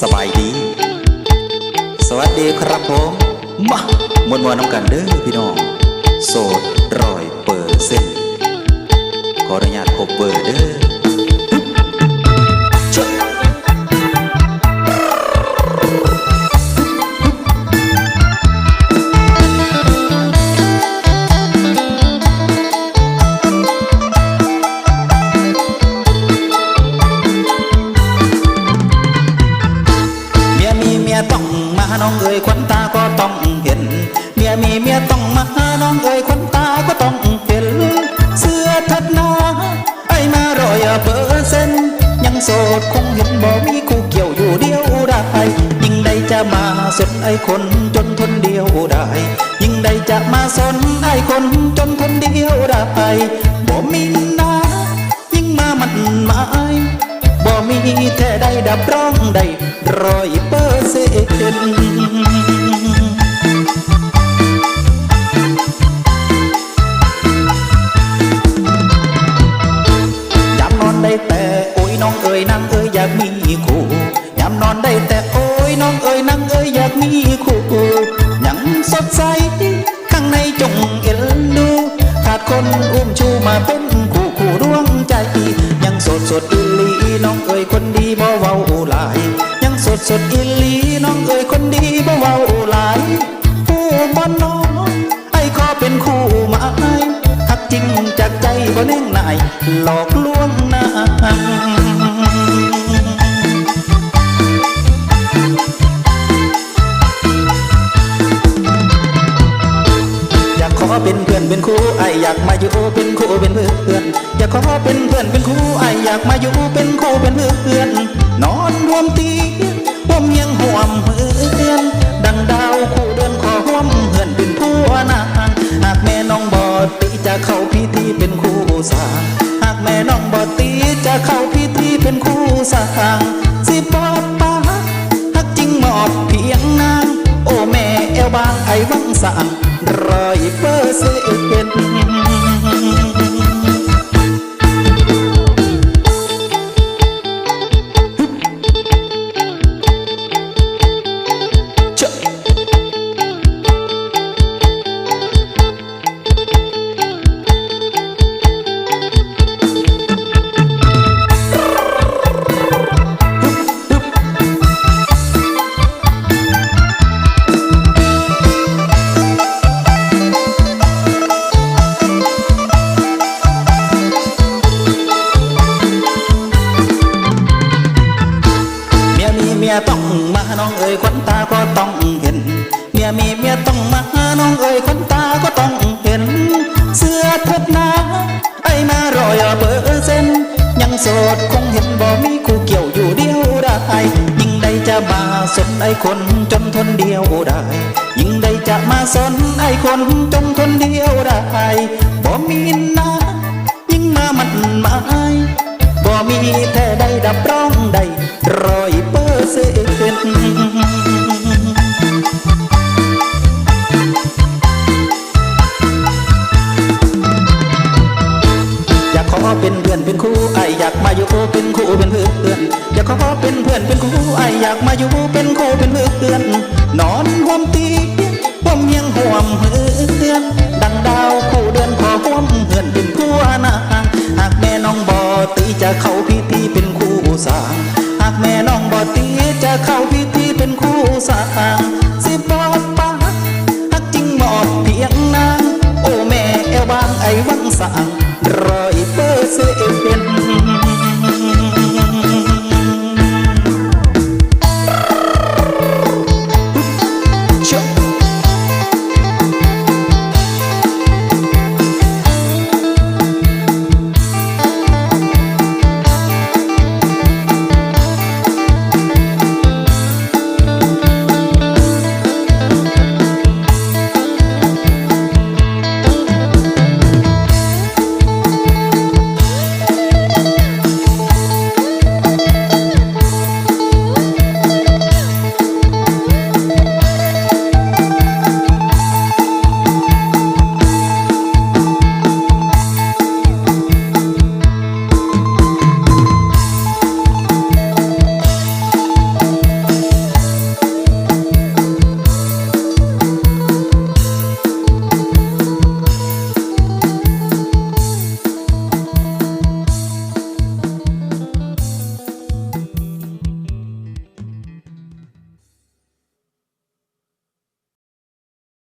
สบายดี สวัสดีครับผมมามวนมวนน้ำกันเด้อพี่น้อง โสดร้อยเปอร์เซ็นต์ขออนุญาตคบเบอร์เด้อ น้องเอ๋ยควันตาก็ต้องเห็น เมียมีเมียต้องมาน้องเอ๋ยควันตาก็ต้องเห็น เสื้อทัดนาไอมารอยเปอร์เซ็นต์ยังโสดคงเห็นบ่มีคู่เกี่ยวอยู่เดียวได้ยิ่งใดจะมาสนไอคนจนทนเดียวได้ ยิ่งใดจะมาสนไอคนจนทนเดียวได้บ่มีนะยิ่งมามันหมายบ่มีแท้ใดดับร้องใดร้อยเปอร์เซ็นต์ ยน้องเอ๋ยนางเอ๋ยอยากมีคู่ยามนอนได้แต่โอ้ยน้องเอ๋ยนางเอ๋ยอยากมีคู่ยังสดใสข้างในจงเอ็นดูขาดคนอุ้มชูมาเป็นคู่คู่ดวงใจ ยังสดสดอีหลีน้องเอ๋ยคนดีบ่เว้าหลาย ยังสดสดอีหลีน้องเอ๋ยคนดีบ่เว้าหลายผู้บ่น้องไอ้ขอเป็นคู่หมายหักจริงจากใจบ่แน่งนายหลอกลวงนาง เป็นเพื่อนเป็นคู่ไออยากมาอยู่เป็นคู่เป็นเพื่อนอยากขอเป็นเพื่อนเป็นคู่ไออยากมาอยู่เป็นคู่เป็นเพื่อน นอนรวมตีร่วมเมียงห่วมเฮือนดังดาวคู่เดือนขอห่วมเฮือนเป็นผู้นางหากแม่น้องบอดตีจะเข้าพิธีเป็นคู่สาหากแม่น้องบอดตีจะเข้าพิธีเป็นคู่สาสิปอดปาฮักจริงหมอบเพียงนางโอ้แม่เอวบางไอวังสาง เซ็น ต้องมาน้องเอ๋ยขวัญตาก็ต้องเห็น เมียมีเมียต้องมาน้องเอ๋ยขวัญตาก็ต้องเห็น เสื้อเถิดนาไอ้มารอยเปอร์เซนยังโสดคงเห็นบ่มีคู่เกี่ยวอยู่เดียวได้ยิ่งใดจะมาสนไอ้คนจนทนเดียวได้ยิ่งใดจะมาสนไอ้คนจนทนเดียวได้บ่มีนะยิ่งมามันมายบ่มีแท้ใดดับร้อง ใดร้อยเปอร์เซ็นต์อยากขอเป็นเพื่อนเป็นคู่ไออยากมาอยู่เป็นคู่เป็นเพื่อนอยากขอเป็นเพื่อนเป็นคู่ไออยากมาอยู่เป็นคู่เป็นเพื่อนนอนห่วมตีห่วมเมียงห่วมเฮือนดังดาวคู่เดือนขอห่วมเฮือนเป็นคู่นางหากแม่น้องบอตีจะเข้าพิธี สาหากแม่น้องบอตีจะเข้าพิธีเป็นคู่สางสิบอดปาหักจริงหมอบเพียงนางโอ้แม่เอวบางไอวังสางรอยเปอร์เซ็น